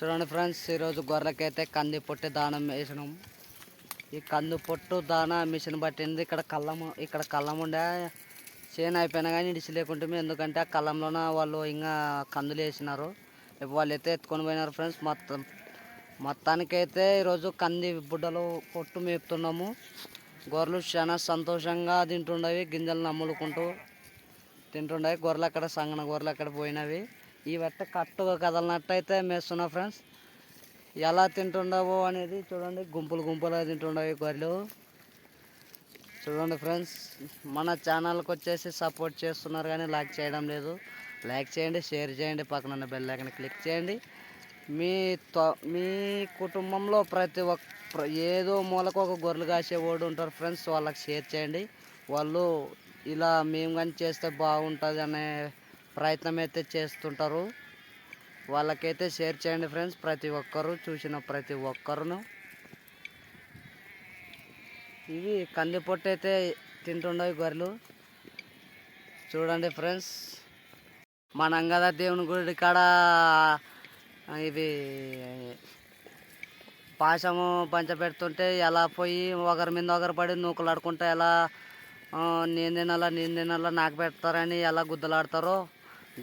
చూడండి ఫ్రెండ్స్ ఈరోజు గొర్రెలకైతే కంది పొట్టి దానం వేసినాం. ఈ కంది పొట్టు దాన మిషన్ పట్టింది. ఇక్కడ కళ్ళము ఇక్కడ కళ్ళం ఉండే చేను అయిపోయినా కానీ ఇడిచి లేకుంటే ఎందుకంటే ఆ కళ్ళంలోన వాళ్ళు ఇంకా కందులు వేసినారు. ఇప్పుడు వాళ్ళు అయితే ఎత్తుకొని పోయినారు ఫ్రెండ్స్. మొత్తం మొత్తానికైతే ఈరోజు కంది బుడ్డలు పొట్టు మేపుతున్నాము. గొర్రెలు చాలా సంతోషంగా తింటుండవి గింజలు నమ్ములుకుంటూ తింటుండవి. గొర్రెలు అక్కడ సంగన గొర్రెలు అక్కడ పోయినవి. ఈ వట్ట కట్టుగా కదలనట్టయితే మేస్తున్నా ఫ్రెండ్స్. ఎలా తింటుండవు అనేది చూడండి. గుంపులు గుంపులుగా తింటుండవు గొర్రెలు. చూడండి ఫ్రెండ్స్ మన ఛానల్కి వచ్చేసి సపోర్ట్ చేస్తున్నారు కానీ లైక్ చేయడం లేదు. లైక్ చేయండి షేర్ చేయండి పక్కన ఉన్న బెల్ ఐకాన్ క్లిక్ చేయండి. మీ తో- మీ కుటుంబంలో ప్రతి ఒక్క ఏదో మూలకు ఒక గొర్రెలు కాసేవాడు ఉంటారు ఫ్రెండ్స్ వాళ్ళకి షేర్ చేయండి. వాళ్ళు ఇలా మేము కానీ చేస్తే బాగుంటుంది అనే ప్రయత్నం అయితే చేస్తుంటారు. వాళ్ళకైతే షేర్ చేయండి ఫ్రెండ్స్. ప్రతి ఒక్కరు చూసిన ప్రతి ఒక్కరును. ఇవి కంది పొట్టు అయితే తింటుండవు గొర్రెలు. చూడండి ఫ్రెండ్స్. మన అంగద దేవుని గుడి కాడ ఇవి పాశము పంచబెడుతుంటే ఎలా పోయి ఒకరి మీద ఒకరు పడి నూకలాడుకుంటే ఎలా నేను తినాలా నేను తినాలా నాకు పెడతారని ఎలా గుద్దలాడతారో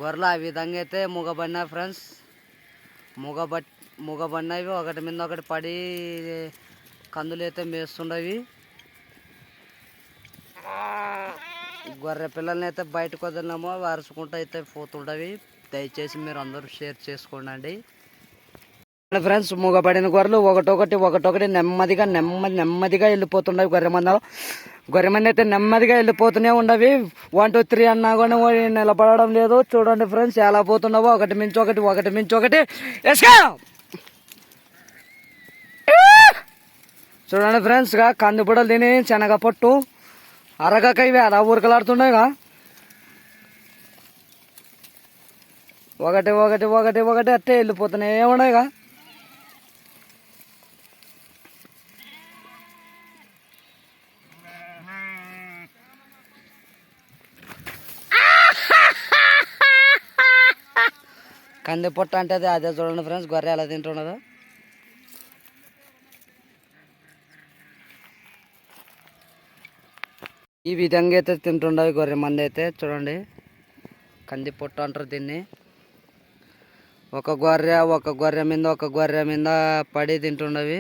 గొర్రెలు ఆ విధంగా అయితే మూగబడినాయి ఫ్రెండ్స్ మూగబట్ మూగబడినవి ఒకటి మీద ఒకటి పడి కందులు అయితే మేస్తుండవి. గొర్రె పిల్లల్ని అయితే బయటకు వదిలినామో అరుచుకుంటూ అయితే పోతుండవి. దయచేసి మీరు అందరూ షేర్ చేసుకోండి ఫ్రెండ్స్ మూగబడిన గొర్రెలు ఒకటొకటి ఒకటొకటి నెమ్మదిగా నెమ్మది నెమ్మదిగా వెళ్ళిపోతుండవి గొర్రె మందలు. గొర్రె మంది అయితే నెమ్మదిగా వెళ్ళిపోతూనే ఉండవి. వన్ టూ త్రీ అన్నా కూడా నిలబడడం లేదు. చూడండి ఫ్రెండ్స్ ఎలా పోతున్నావో. ఒకటి మించి ఒకటి ఒకటి మించి ఒకటి. ఎస్కా చూడండి ఫ్రెండ్స్గా తిని శనగ పొట్టు. అరగక ఇవి అలా ఊరకలాడుతున్నాయిగా ఒకటి ఒకటి ఒకటి ఒకటి అట్టే వెళ్ళిపోతున్నాయి ఏమున్నాయిగా కంది పొట్ట అంటే అదే అదే చూడండి ఫ్రెండ్స్ గొర్రె ఎలా తింటున్నదో ఈ విధంగా అయితే తింటుండవు గొర్రె మంది అయితే చూడండి. కంది పొట్టు అంటారు దీన్ని. ఒక గొర్రె ఒక గొర్రె మీద ఒక గొర్రె మీద పడి తింటుండవి.